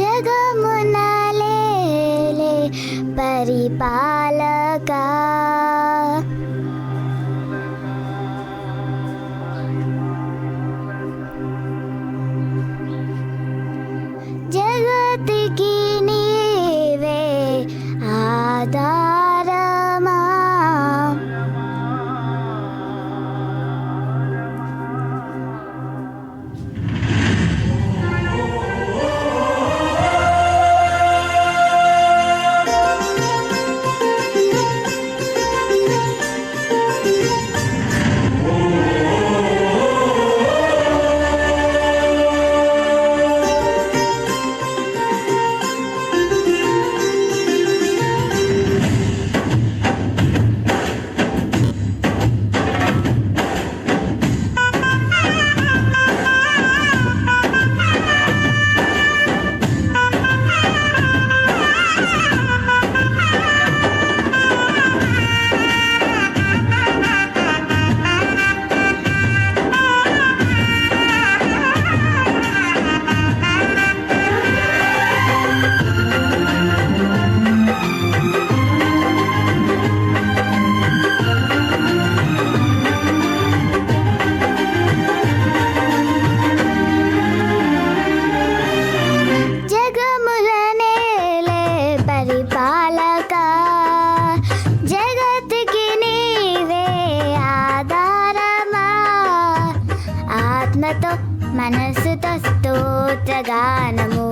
జగమునలేలే పరిపాలకా మనసుతో స్తోత్రగానము.